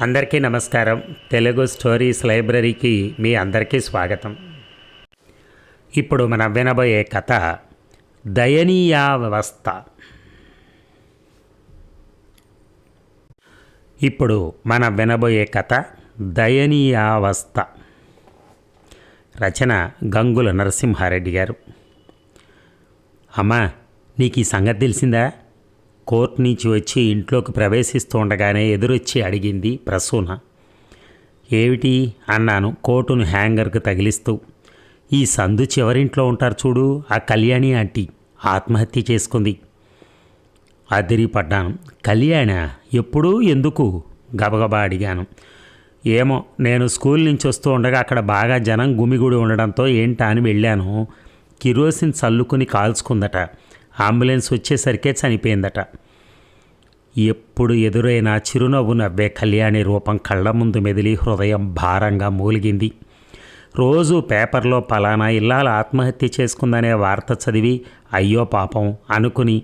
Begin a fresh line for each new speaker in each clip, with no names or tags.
అందరికీ నమస్కారం. తెలుగు స్టోరీస్ లైబ్రరీకి మీ అందరికీ స్వాగతం. ఇప్పుడు మనం వినబోయే కథ దయనీయ వ్యవస్థ. ఇప్పుడు మనం వినబోయే కథ దయనీయావస్థ రచన గంగుల నరసింహారెడ్డి గారు. అమ్మా నీకు ఈ సంగతి తెలిసిందా? కోర్టు నుంచి వచ్చి ఇంట్లోకి ప్రవేశిస్తూ ఉండగానే ఎదురొచ్చి అడిగింది ప్రసూన. ఏమిటి? అన్నాను కోటును హ్యాంగర్కు తగిలిస్తూ. ఈ సందు చివరింట్లో ఉంటారు చూడు ఆ కళ్యాణి ఆంటీ. ఆత్మహత్య చేసుకుంది. అదిరిపడ్డాను. కళ్యాణ ఎప్పుడు ఎందుకు? గబగబా అడిగాను. ఏమో నేను స్కూల్ నుంచి వస్తూ ఉండగా అక్కడ బాగా జనం గుమిగుడి ఉండడంతో ఏంటా అని వెళ్ళాను. కిరోసిన్ చల్లుకుని కాల్చుకుందట. అంబులెన్స్ వచ్చేసరికే చనిపోయిందట. ఎప్పుడు ఎదురైనా చిరునవ్వు నవ్వే కళ్యాణి రూపం కళ్ళ ముందు మెదిలి హృదయం భారంగా మూలిగింది. రోజు పేపర్లో పలానా ఇల్లాల ఆత్మహత్య చేసుకుందనే వార్త చదివి అయ్యో పాపం అనుకుని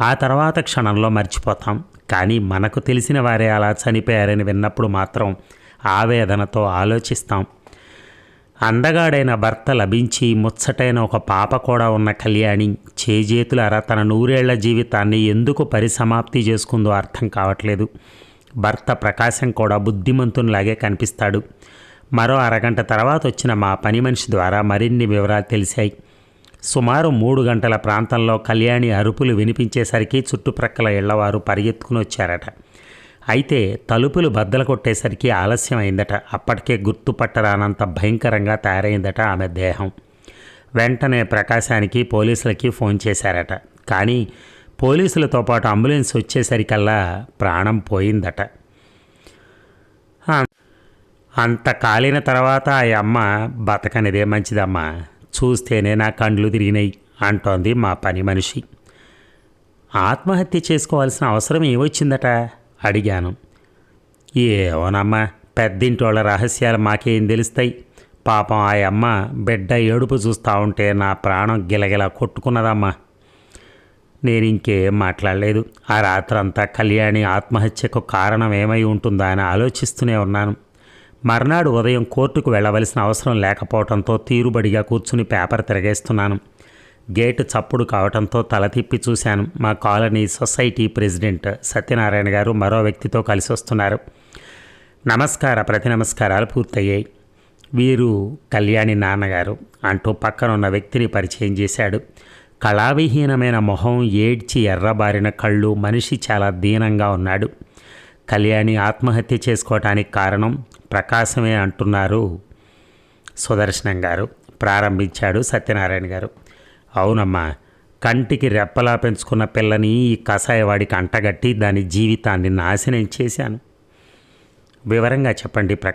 ఆ తర్వాత క్షణంలో మర్చిపోతాం. కానీ మనకు తెలిసిన వారే అలా చనిపోయారని విన్నప్పుడు మాత్రం ఆవేదనతో ఆలోచిస్తాం. అందగాడైన భర్త లభించి ముచ్చటైన ఒక పాప కూడా ఉన్న కళ్యాణి చేజేతులారా తన నూరేళ్ళ జీవితాన్ని ఎందుకు పరిసమాప్తి చేసుకుందో అర్థం కావట్లేదు. భర్త ప్రకాశం కూడా బుద్ధిమంతునిలాగే కనిపిస్తాడు. మరో అరగంట తర్వాత వచ్చిన మా పని మనిషి ద్వారా మరిన్ని వివరాలు తెలిసాయి సుమారు మూడు గంటల ప్రాంతంలో కళ్యాణి అరుపులు వినిపించేసరికి చుట్టుప్రక్కల ఇళ్ళవారు పరిగెత్తుకుని వచ్చారట. అయితే తలుపులు బద్దలు కొట్టేసరికి ఆలస్యం అయిందట అప్పటికే గుర్తుపట్టరానంత భయంకరంగా తయారైందట ఆమె దేహం. వెంటనే ప్రకాశానికి పోలీసులకి ఫోన్ చేశారట. కానీ పోలీసులతో పాటు అంబులెన్స్ వచ్చేసరికల్లా ప్రాణం పోయిందట. అంత కాలిన తర్వాత ఆ అమ్మ బతకనిదే మంచిదమ్మా చూస్తేనే నా కండ్లు తిరిగినాయి అంటోంది మా పని మనిషి. ఆత్మహత్య చేసుకోవాల్సిన అవసరం ఏమొచ్చిందట? అడిగాను. ఏమోనమ్మా పెద్దింటోళ్ళ రహస్యాలు మాకేం తెలుస్తాయి? పాపం ఆ అమ్మ బిడ్డ ఏడుపు చూస్తూ ఉంటే నా ప్రాణం గిలగిలా కొట్టుకున్నదమ్మా. నేను ఇంకేం మాట్లాడలేదు. ఆ రాత్రంతా కళ్యాణి ఆత్మహత్యకు కారణం ఏమై ఉంటుందా అని ఆలోచిస్తూనే ఉన్నాను. మర్నాడు ఉదయం కోర్టుకు వెళ్ళవలసిన అవసరం లేకపోవడంతో తీరుబడిగా కూర్చుని పేపర్ తిరగేస్తున్నాను. గేటు చప్పుడు కావడంతో తల తిప్పి చూశాను. మా కాలనీ సొసైటీ ప్రెసిడెంట్ సత్యనారాయణ గారు మరో వ్యక్తితో కలిసి వస్తున్నారు. నమస్కార ప్రతి నమస్కారాలు పూర్తయ్యాయి. వీరు కళ్యాణి నాన్నగారు అంటూ పక్కన ఉన్న వ్యక్తిని పరిచయం చేశాడు. కళావిహీనమైన మొహం ఏడ్చి ఎర్రబారిన కళ్ళు మనిషి చాలా దీనంగా ఉన్నాడు. కళ్యాణి ఆత్మహత్య చేసుకోవటానికి కారణం ప్రకాశమే అంటున్నారు సుదర్శనం గారు ప్రారంభించాడు సత్యనారాయణ గారు. అవునమ్మా. కంటికి రెప్పలా పెంచుకున్న పిల్లని ఈ కషాయవాడికి అంటగట్టి దాని జీవితాన్ని నాశనం చేశాను. వివరంగా చెప్పండి ప్ర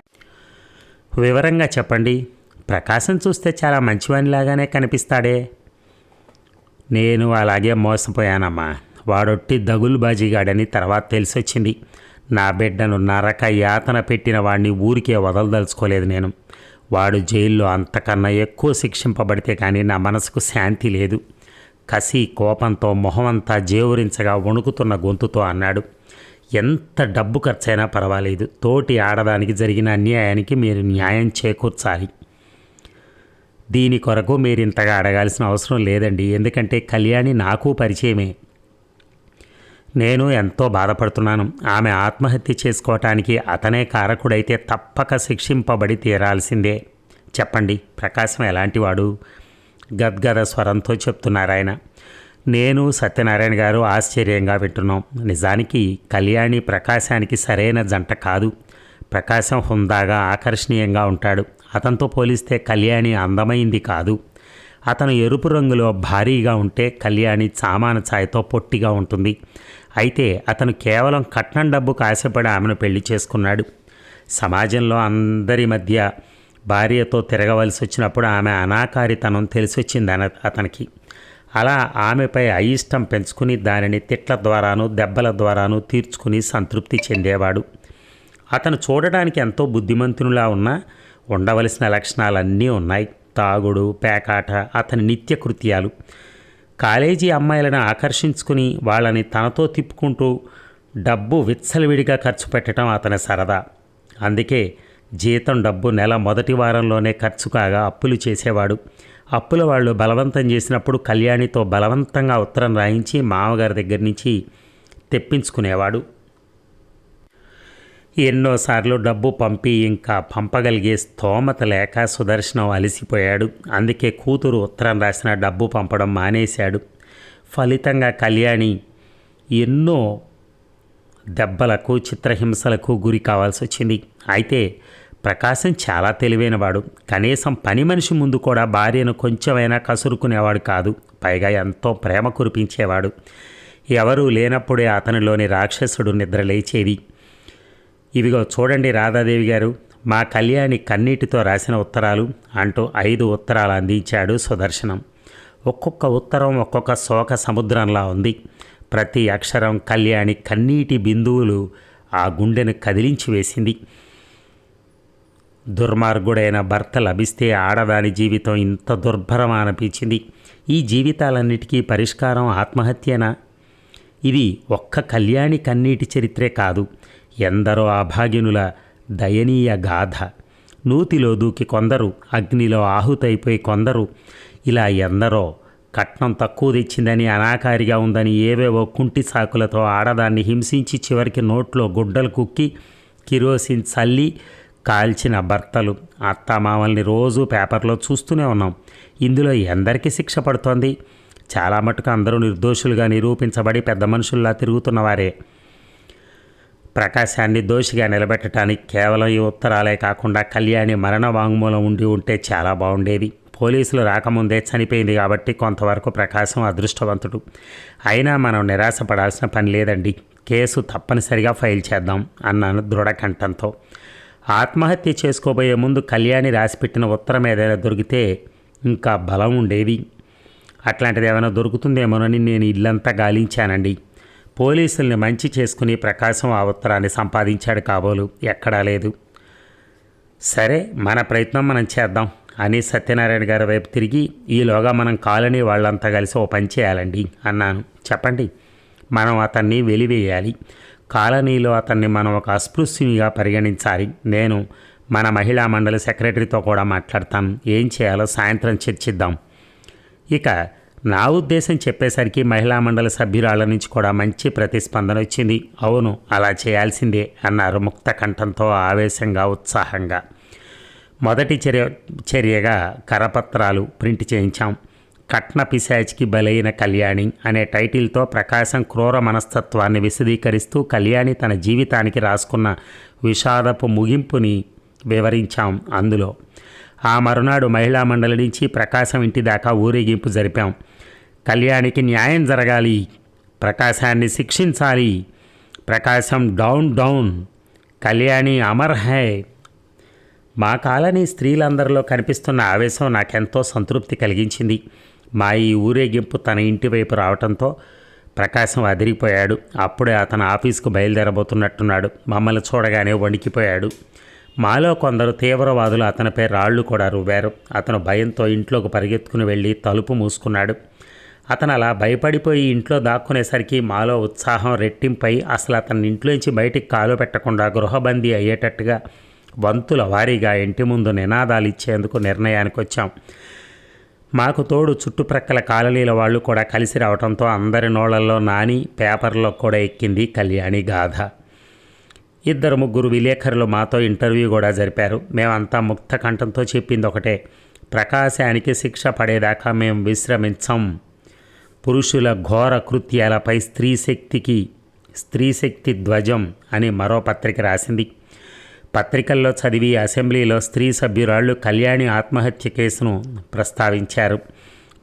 వివరంగా చెప్పండి. ప్రకాశం చూస్తే చాలా మంచివానిలాగానే కనిపిస్తాడే. నేను అలాగే మోసపోయానమ్మా. వాడొట్టి దగులుబాజీగాడని తర్వాత తెలిసొచ్చింది. నా బిడ్డను నరక యాతన పెట్టిన వాడిని ఊరికే వదలదలుచుకోలేదు నేను. వాడు జైల్లో అంతకన్నా ఎక్కువ శిక్షింపబడితే కానీ నా మనసుకు శాంతి లేదు. కసి కోపంతో మొహమంతా జేవురించగా వణుకుతున్న గొంతుతో అన్నాడు ఎంత డబ్బు ఖర్చైనా పర్వాలేదు. తోటి ఆడదానికి జరిగిన అన్యాయానికి మీరు న్యాయం చేకూర్చాలి. దీని కొరకు మీరు ఇంతగా అడగాల్సిన అవసరం లేదండి. ఎందుకంటే కళ్యాణి నాకు పరిచయమే. నేను ఎంతో బాధపడుతున్నాను. ఆమె ఆత్మహత్య చేసుకోవటానికి అతనే కారకుడైతే తప్పక శిక్షింపబడి తీరాల్సిందే. చెప్పండి ప్రకాశం ఎలాంటివాడు? గద్గద స్వరంతో చెప్తున్నారాయన. నేను సత్యనారాయణ గారు ఆశ్చర్యంగా వింటున్నాం. నిజానికి కళ్యాణి ప్రకాశానికి సరైన జంట కాదు. ప్రకాశం హుందాగా ఆకర్షణీయంగా ఉంటాడు. అతనితో పోలిస్తే కళ్యాణి అందమైంది కాదు. అతను ఎరుపు రంగులో భారీగా ఉంటే కళ్యాణి చామాన ఛాయతో పొట్టిగా ఉంటుంది. అయితే అతను కేవలం కట్నం డబ్బుకు ఆశపడి ఆమెను పెళ్ళి చేసుకున్నాడు. సమాజంలో అందరి మధ్య భార్యతో తిరగవలసి వచ్చినప్పుడు ఆమె అనాకారితనం తెలిసొచ్చింది అన అతనికి. అలా ఆమెపై అయిష్టం పెంచుకుని దానిని తిట్ల ద్వారాను దెబ్బల ద్వారాను తీర్చుకుని సంతృప్తి చెందేవాడు. అతను చూడడానికి ఎంతో బుద్ధిమంతునిలా ఉన్నా ఉండవలసిన లక్షణాలన్నీ ఉన్నాయి. తాగుడు పేకాట అతని నిత్య కృత్యాలు కాలేజీ అమ్మాయిలను ఆకర్షించుకుని వాళ్ళని తనతో తిప్పుకుంటూ డబ్బు విచ్చలవిడిగా ఖర్చు పెట్టడం అతని సరదా. అందుకే జీతం డబ్బు నెల మొదటి వారంలోనే ఖర్చు కాగా అప్పులు చేసేవాడు. అప్పుల వాళ్ళు బలవంతం చేసినప్పుడు కళ్యాణితో బలవంతంగా ఉత్తరం రాయించి మామగారి దగ్గర నుంచి తెప్పించుకునేవాడు. ఎన్నోసార్లు డబ్బు పంపి ఇంకా పంపగలిగే స్తోమత లేక సుదర్శనం అలసిపోయాడు. అందుకే కూతురు ఉత్తరం రాసిన డబ్బు పంపడం మానేశాడు. ఫలితంగా కళ్యాణి ఎన్నో దెబ్బలకు చిత్రహింసలకు గురి కావాల్సి వచ్చింది. అయితే ప్రకాశం చాలా తెలివైనవాడు. కనీసం పని మనిషి ముందు కూడా భార్యను కొంచెమైనా కసురుకునేవాడు కాదు. పైగా ఎంతో ప్రేమ కురిపించేవాడు. ఎవరూ లేనప్పుడే అతనిలోని రాక్షసుడు నిద్ర లేచేది ఇవిగో చూడండి రాధాదేవి గారు మా కళ్యాణి కన్నీటితో రాసిన ఉత్తరాలు అంటూ ఐదు ఉత్తరాలు అందించాడు సుదర్శనం. ఒక్కొక్క ఉత్తరం ఒక్కొక్క శోక సముద్రంలా ఉంది. ప్రతి అక్షరం కళ్యాణి కన్నీటి బిందువులు ఆ గుండెను కదిలించి వేసింది. దుర్మార్గుడైన భర్త లభిస్తే ఆడదాని జీవితం ఇంత దుర్భరమా అనిపించింది. ఈ జీవితాలన్నిటికీ పరిష్కారం ఆత్మహత్యనా? ఇది ఒక్క కళ్యాణి కన్నీటి చరిత్రే కాదు. ఎందరో అభాగ్యునుల దయనీయ గాథ. నూతిలో దూకి కొందరు అగ్నిలో ఆహుతైపోయి కొందరు. ఇలా ఎందరో కట్నం తక్కువ తెచ్చిందని అనాకారిగా ఉందని ఏవేవో కుంటి సాకులతో ఆడదాన్ని హింసించి చివరికి నోట్లో గుడ్డలు కుక్కి కిరోసిన్ చల్లి కాల్చిన భర్తలు. అత్తమామల్ని రోజు పేపర్లో చూస్తూనే ఉన్నాం. ఇందులో ఎందరికీ శిక్ష పడుతోంది? చాలా మటుకు అందరూ నిర్దోషులుగా నిరూపించబడి పెద్ద మనుషుల్లా తిరుగుతున్నవారే ప్రకాశాన్ని దోషిగా నిలబెట్టడానికి కేవలం ఈ ఉత్తరాలే కాకుండా కళ్యాణి మరణ వాంగ్మూలం ఉండి ఉంటే చాలా బాగుండేది. పోలీసులు రాకముందే చనిపోయింది కాబట్టి కొంతవరకు ప్రకాశం అదృష్టవంతుడు. అయినా మనం నిరాశపడాల్సిన పని లేదండి. కేసు తప్పనిసరిగా ఫైల్ చేద్దాం అన్నాను దృఢకంఠంతో. ఆత్మహత్య చేసుకోబోయే ముందు కళ్యాణి రాసిపెట్టిన ఉత్తరం ఏదైనా దొరికితే ఇంకా బలం ఉండేది. అట్లాంటిది ఏమైనా దొరుకుతుందేమోనని నేను ఇల్లంతా గాలించానండి. పోలీసుల్ని మంచి చేసుకుని ప్రకాశం ఆ ఉత్తరాన్ని సంపాదించాడు కాబోలు. ఎక్కడా లేదు. సరే మన ప్రయత్నం మనం చేద్దాం అని సత్యనారాయణ గారి వైపు తిరిగి ఈలోగా మనం కాలనీ వాళ్ళంతా కలిసి ఓ పని చేయాలండి అన్నాను. చెప్పండి. మనం అతన్ని వెలివేయాలి. కాలనీలో అతన్ని మనం ఒక అస్పృశ్యునిగా పరిగణించాలి. నేను మన మహిళా మండలి సెక్రటరీతో కూడా మాట్లాడతాను. ఏం చేయాలో సాయంత్రం చర్చిద్దాం. ఇక నా ఉద్దేశం చెప్పేసరికి మహిళా మండలి సభ్యురాల నుంచి కూడా మంచి ప్రతిస్పందన వచ్చింది. అవును అలా చేయాల్సిందే అన్నారు ముక్త కంఠంతో ఆవేశంగా ఉత్సాహంగా. మొదటి చర్య చర్యగా కరపత్రాలు ప్రింట్ చేయించాం. కట్న పిశాచికి బలైన కళ్యాణి అనే టైటిల్తో ప్రకాశం క్రూర మనస్తత్వాన్ని విశదీకరిస్తూ కళ్యాణి తన జీవితానికి రాసుకున్న విషాదపు ముగింపుని వివరించాం అందులో. ఆ మరునాడు మహిళా మండలి నుంచి ప్రకాశం ఇంటి దాకా ఊరేగింపు జరిపాం. కళ్యాణికి న్యాయం జరగాలి. ప్రకాశాన్ని శిక్షించాలి. Prakasham down down. Kalyani Amar హై. మా కాలనీ స్త్రీలందరిలో కనిపిస్తున్న ఆవేశం నాకెంతో సంతృప్తి కలిగించింది. మా ఈ ఊరేగింపు తన ఇంటి వైపు రావడంతో ప్రకాశం అదిరిపోయాడు. అప్పుడే అతను ఆఫీస్కు బయలుదేరబోతున్నట్టున్నాడు. మమ్మల్ని చూడగానే వణికిపోయాడు. మాలో కొందరు తీవ్రవాదులు అతనిపై రాళ్ళు కూడా రువ్వారు. అతను భయంతో ఇంట్లోకి పరిగెత్తుకుని వెళ్ళి తలుపు మూసుకున్నాడు. అతను అలా భయపడిపోయి ఇంట్లో దాక్కునేసరికి మాలో ఉత్సాహం రెట్టింపై అసలు అతని ఇంట్లోంచి బయటికి కాలు పెట్టకుండా గృహబందీ అయ్యేటట్టుగా వంతుల వారీగా ఇంటి ముందు నినాదాలు ఇచ్చేందుకు నిర్ణయానికి వచ్చాం. మాకు తోడు చుట్టుప్రక్కల కాలనీల వాళ్ళు కూడా కలిసి రావడంతో అందరి నోళ్ళలో నాని పేపర్లో కూడా ఎక్కింది కళ్యాణి గాథ. ఇద్దరు ముగ్గురు విలేకరులు మాతో ఇంటర్వ్యూ కూడా జరిపారు. మేమంతా ముక్త కంఠంతో చెప్పింది ఒకటే ప్రకాశానికి శిక్ష పడేదాకా మేము విశ్రమించం. పురుషుల ఘోర కృత్యాలపై స్త్రీ శక్తికి స్త్రీ శక్తి ధ్వజం అని మరో పత్రిక రాసింది. పత్రికల్లో చదివి అసెంబ్లీలో స్త్రీ సభ్యురాళ్ళు కళ్యాణి ఆత్మహత్య కేసును ప్రస్తావించారు.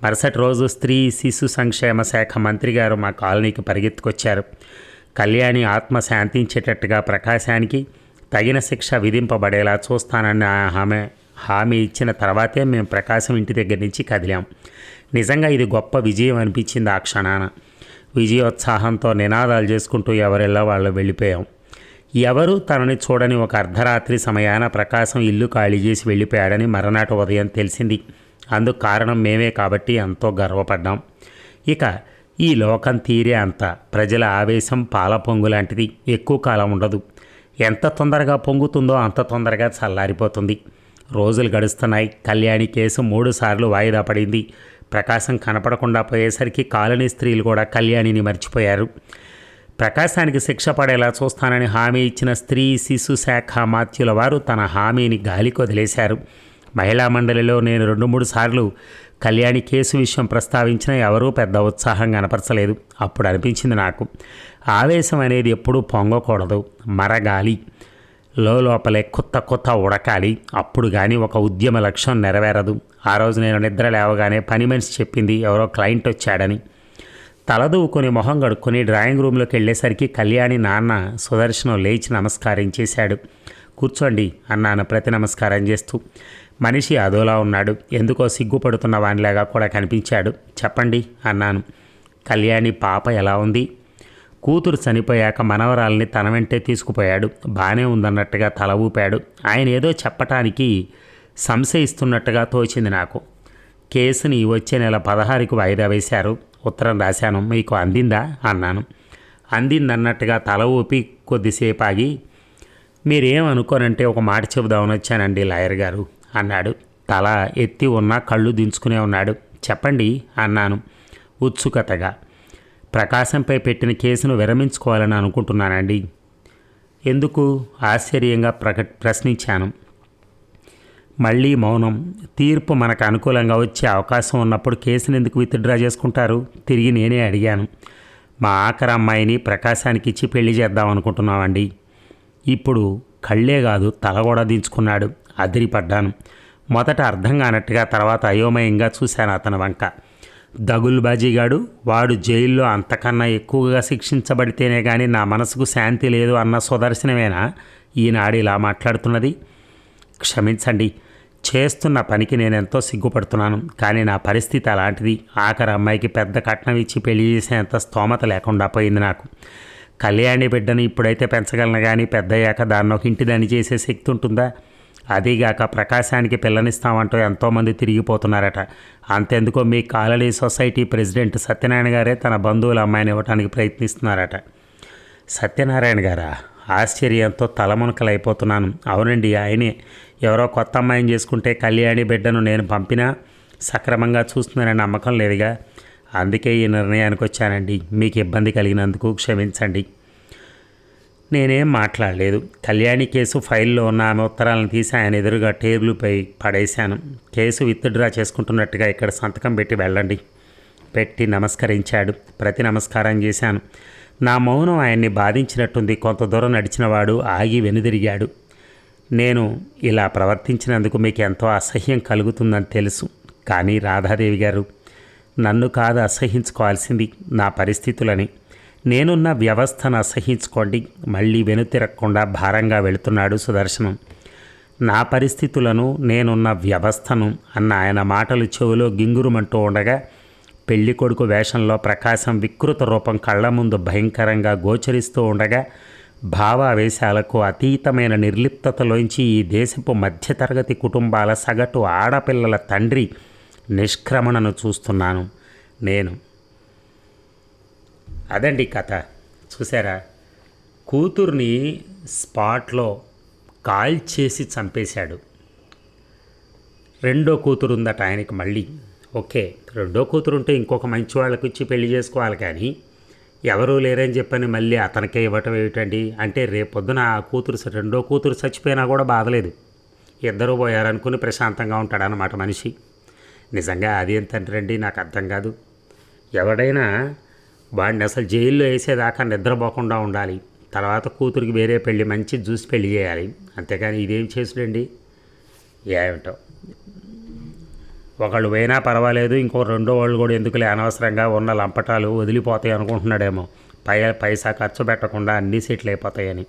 మరుసటి రోజు స్త్రీ శిశు సంక్షేమ శాఖ మంత్రి గారు మా కాలనీకి పరిగెత్తుకొచ్చారు. కళ్యాణి ఆత్మ శాంతించేటట్టుగా ప్రకాశానికి తగిన శిక్ష విధింపబడేలా చూస్తానని ఆమె హామీ ఇచ్చిన తర్వాతే మేము ప్రకాశం ఇంటి దగ్గర నుంచి కదిలాం. నిజంగా ఇది గొప్ప విజయం అనిపించింది ఆ క్షణాన. విజయోత్సాహంతో నినాదాలు చేసుకుంటూ ఎవరెల్లా వాళ్ళు వెళ్ళిపోయాం. ఎవరూ తనని చూడని ఒక అర్ధరాత్రి సమయాన ప్రకాశం ఇల్లు ఖాళీ చేసి వెళ్ళిపోయాడని మరనాటి ఉదయం తెలిసింది. అందుకు కారణం మేమే కాబట్టి ఎంతో గర్వపడ్డాం. ఇక ఈ లోకం తీరే అంత ప్రజల ఆవేశం పాల పొంగు లాంటిది. ఎక్కువ కాలం ఉండదు. ఎంత తొందరగా పొంగుతుందో అంత తొందరగా చల్లారిపోతుంది. రోజులు గడుస్తున్నాయి. కళ్యాణి కేసు మూడు సార్లు వాయిదా పడింది. ప్రకాశం కనపడకుండా పోయేసరికి కాలనీ స్త్రీలు కూడా కళ్యాణిని మర్చిపోయారు. ప్రకాశానికి శిక్ష పడేలా చూస్తానని హామీ ఇచ్చిన స్త్రీ శిశు శాఖ మాత్యుల వారు తన హామీని గాలికి వదిలేశారు మహిళా మండలిలో నేను రెండు మూడు సార్లు కళ్యాణి కేసు విషయం ప్రస్తావించిన ఎవరూ పెద్ద ఉత్సాహం కనపరచలేదు. అప్పుడు అనిపించింది నాకు. ఆవేశం అనేది ఎప్పుడూ పొంగకూడదు. మరగాలి. లోపలే కొత్త కొత్త ఉడకాలి. అప్పుడు కానీ ఒక ఉద్యమ లక్ష్యం నెరవేరదు. ఆ రోజు నేను నిద్ర లేవగానే పని మనిషి చెప్పింది ఎవరో క్లయింట్ వచ్చాడని. తలదూకొని మొహం కడుక్కొని డ్రాయింగ్ రూమ్లోకి వెళ్ళేసరికి కళ్యాణి నాన్న సుదర్శనం లేచి నమస్కారం చేశాడు. కూర్చోండి అన్నాను ప్రతి నమస్కారం చేస్తూ. మనిషి అదోలా ఉన్నాడు. ఎందుకో సిగ్గుపడుతున్న వానిలాగా కూడా కనిపించాడు. చెప్పండి అన్నాను. కళ్యాణి పాప ఎలా ఉంది? కూతురు చనిపోయాక మనవరాల్ని తన వెంటే తీసుకుపోయాడు. బాగానే ఉందన్నట్టుగా తల ఊపాడు. ఆయన ఏదో చెప్పటానికి సంశయిస్తున్నట్టుగా తోచింది నాకు. కేసుని వచ్చే నెల పదహారుకు వాయిదా వేశారు. ఉత్తరం రాశాను. మీకు అందిందా? అన్నాను. అందిందన్నట్టుగా తల ఊపి కొద్దిసేపు ఆగి మీరేమనుకోనంటే ఒక మాట చెబుదామని వచ్చానండి లాయర్ గారు అన్నాడు. తల ఎత్తి ఉన్న కళ్ళు దించుకునే ఉన్నాడు. చెప్పండి అన్నాను ఉత్సుకతగా. ప్రకాశంపై పెట్టిన కేసును విరమించుకోవాలని అనుకుంటున్నానండి. ఎందుకు? ఆశ్చర్యంగా ప్రక ప్రశ్నించాను. మళ్ళీ మౌనం. తీర్పు మనకు అనుకూలంగా వచ్చే అవకాశం ఉన్నప్పుడు కేసును ఎందుకు విత్డ్రా చేసుకుంటారు? తిరిగి నేనే అడిగాను. మా ఆఖరి అమ్మాయిని ప్రకాశానికి ఇచ్చి పెళ్ళి చేద్దాం అనుకుంటున్నామండి. ఇప్పుడు కళ్ళే కాదు తల కూడా దించుకున్నాడు. అదిరిపడ్డాను. మొదట అర్థం కానట్టుగా తర్వాత అయోమయంగా చూశాను అతని వంక. దగుల్బాజీగాడు వాడు జైల్లో అంతకన్నా ఎక్కువగా శిక్షించబడితేనే కానీ నా మనసుకు శాంతి లేదు అన్న సుదర్శనమేనా ఈనాడు ఇలా మాట్లాడుతున్నది. క్షమించండి చేస్తున్న పనికి నేను ఎంతో సిగ్గుపడుతున్నాను కానీ నా పరిస్థితి అలాంటిది. ఆఖరి అమ్మాయికి పెద్ద కట్నం ఇచ్చి పెళ్ళి చేసేంత స్తోమత లేకుండా పోయింది నాకు. కళ్యాణి బిడ్డను ఇప్పుడైతే పెంచగలను కానీ పెద్దయ్యాక దాన్ని ఒక ఇంటి దాన్ని చేసే శక్తి ఉంటుందా? అదీగాక ప్రకాశానికి పిల్లనిస్తామంటూ ఎంతోమంది తిరిగిపోతున్నారట. అంతెందుకో మీ కాలనీ సొసైటీ ప్రెసిడెంట్ సత్యనారాయణ గారే తన బంధువుల అమ్మాయిని ఇవ్వడానికి ప్రయత్నిస్తున్నారట. సత్యనారాయణ గారా? ఆశ్చర్యంతో తలమునకలైపోతున్నాను. అవునండి ఆయనే. ఎవరో కొత్త అమ్మాయిని చేసుకుంటే కళ్యాణి బిడ్డను నేను పంపినా సక్రమంగా చూస్తున్నారని నమ్మకం లేదుగా. అందుకే ఈ నిర్ణయానికి వచ్చానండి మీకు ఇబ్బంది కలిగినందుకు క్షమించండి. నేనేం మాట్లాడలేదు. కళ్యాణి కేసు ఫైల్లో ఉన్న ఆమె ఉత్తరాలను తీసి ఆయన ఎదురుగా టేబుల్పై పడేశాను. కేసు విత్డ్రా చేసుకుంటున్నట్టుగా ఇక్కడ సంతకం పెట్టి వెళ్ళండి. పెట్టి నమస్కరించాడు. ప్రతి నమస్కారం చేశాను. నా మౌనం ఆయన్ని బాధించినట్టుంది. కొంత దూరం నడిచినవాడు ఆగి వెనుదిరిగాడు. నేను ఇలా ప్రవర్తించినందుకు మీకు ఎంతో అసహ్యం కలుగుతుందని తెలుసు. కానీ రాధాదేవి గారు నన్ను కాదు అసహించుకోవాల్సింది నా పరిస్థితులని. నేనున్న వ్యవస్థను అసహించుకోండి. మళ్ళీ వెనుతిరగకుండా భారంగా వెళుతున్నాడు సుదర్శనం. నా పరిస్థితులను నేనున్న వ్యవస్థను అన్న ఆయన మాటలు చెవిలో గింగురుమంటూ ఉండగా పెళ్ళి కొడుకు వేషంలో ప్రకాశం వికృత రూపం కళ్ళ ముందు భయంకరంగా గోచరిస్తూ ఉండగా భావావేశాలకు అతీతమైన నిర్లిప్తతలోంచి ఈ దేశపు మధ్యతరగతి కుటుంబాల సగటు ఆడపిల్లల తండ్రి నిష్క్రమణను చూస్తున్నాను. నేను అదండి కథ. చూసారా? కూతుర్ని స్పాట్లో కాల్ చేసి చంపేశాడు. రెండో కూతురు ఉందట ఆయనకి మళ్ళీ. ఓకే రెండో కూతురు ఉంటే ఇంకొక మంచి వాళ్ళకి ఇచ్చి పెళ్ళి చేసుకోవాలి కానీ ఎవరూ లేరని చెప్పని మళ్ళీ అతనికే ఇవ్వటం ఏమిటండి? అంటే రేపొద్దున ఆ కూతురు రెండో కూతురు చచ్చిపోయినా కూడా బాధలేదు. ఇద్దరు పోయారనుకుని ప్రశాంతంగా ఉంటాడనమాట మనిషి. నిజంగా అది ఏం నాకు అర్థం కాదు. ఎవడైనా వాడిని అసలు జైల్లో వేసేదాకా నిద్రపోకుండా ఉండాలి. తర్వాత కూతురికి వేరే పెళ్ళి మంచి చూసి పెళ్ళి చేయాలి. అంతేకాని ఇదేం చేసుడండి? ఏమిటో. ఒకళ్ళు పోయినా పర్వాలేదు ఇంకో రెండో వాళ్ళు కూడా ఎందుకులే అనవసరంగా ఉన్న లంపటాలు వదిలిపోతాయి అనుకుంటున్నాడేమో. పై పైసా ఖర్చు పెట్టకుండా అన్నీ సెటిల్ అయిపోతాయని.